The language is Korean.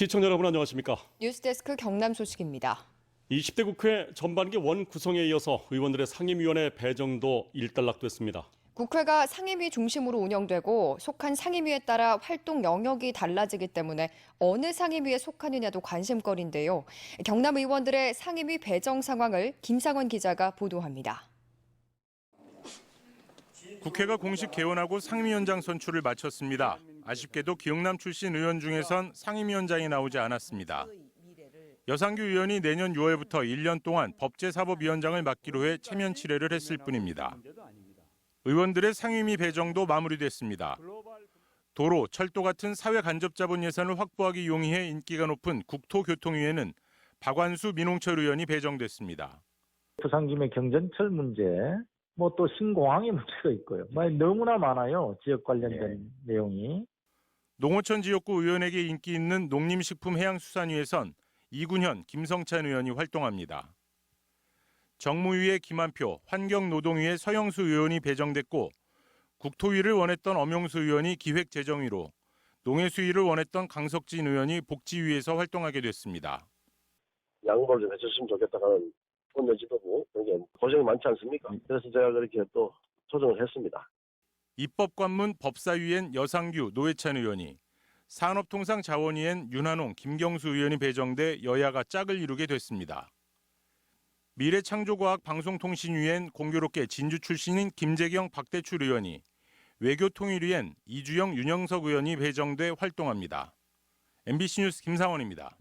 시청자 여러분 안녕하십니까? 뉴스데스크 경남 소식입니다. 20대 국회 전반기 원 구성에 이어서 의원들의 상임위원회 배정도 일단락됐습니다. 국회가 상임위 중심으로 운영되고 속한 상임위에 따라 활동 영역이 달라지기 때문에 어느 상임위에 속하느냐도 관심거리인데요. 경남 의원들의 상임위 배정 상황을 김상원 기자가 보도합니다. 국회가 공식 개원하고 상임위원장 선출을 마쳤습니다. 아쉽게도 기영남 출신 의원 중에선 상임위원장이 나오지 않았습니다. 여상규 의원이 내년 6월부터 1년 동안 법제사법위원장을 맡기로 해 체면 칠회를 했을 뿐입니다. 의원들의 상임위 배정도 마무리됐습니다. 도로, 철도 같은 사회 간접 자본 예산을 확보하기 용이해 인기가 높은 국토교통위에는 박완수 민홍철 의원이 배정됐습니다. 부산김의 경전철 문제, 뭐 또 신공항의 문제가 있고요. 뭐 너무나 많아요. 지역 관련된 내용이. 농어촌 지역구 의원에게 인기 있는 농림식품해양수산위에선 이군현, 김성찬 의원이 활동합니다. 정무위의 김한표, 환경노동위의 서영수 의원이 배정됐고 국토위를 원했던 엄용수 의원이 기획재정위로 농해수위를 원했던 강석진 의원이 복지위에서 활동하게 됐습니다. 양보를 좀 해줬으면 좋겠다는 본연 지도부 굉장히 고생이 많지 않습니까? 그래서 제가 그렇게 또 조정을 했습니다. 입법관문 법사위엔 여상규, 노회찬 의원이 산업통상자원위엔 윤한홍, 김경수 의원이 배정돼 여야가 짝을 이루게 됐습니다. 미래창조과학방송통신위엔 공교롭게 진주 출신인 김재경, 박대출 의원이 외교통일위엔 이주영, 윤영석 의원이 배정돼 활동합니다. MBC 뉴스 김상원입니다.